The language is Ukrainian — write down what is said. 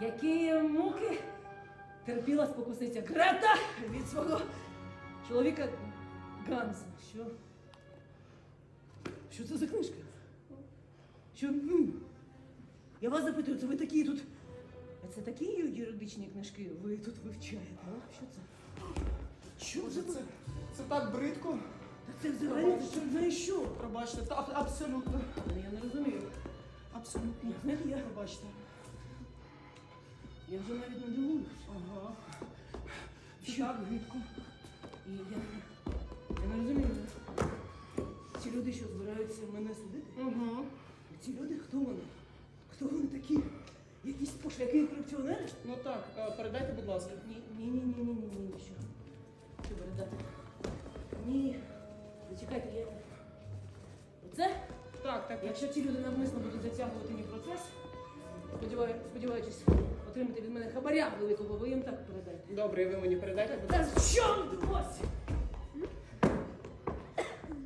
Які муки терпіла спокусниця Грета від свого чоловіка Ганса. Що? Що це за книжка? Що? Я вас запитую, це ви такі тут. А це такі юридичні книжки ви тут вивчаєте? А? Що це? Що Боже, це? це, це так бридко. Та це взагалі це що знає що? Пробачте, так, абсолютно. Ну, Я не розумію. Абсолютно. Знаєте, я, Пробачте. Я вже навіть не дивуюсь. Ага. Що? так гидко. І я, я не розумію. Ці люди, що збираються мене судити, Угу. ці люди хто вони? Хто вони такі? Якісь пошляки і корупціонери? Ну так, е, передайте, будь ласка. Ні, ні, ні, ні, ні, ні, ні, ні, що? Що передати? Ні. Зачекайте, я. Оце? Так, так. Якщо ці люди навмисно будуть затягувати сподіваю, сподіваючись отримати від мене хабаря великого, ви їм так передайте. Добре, і ви мені передайте, Та що?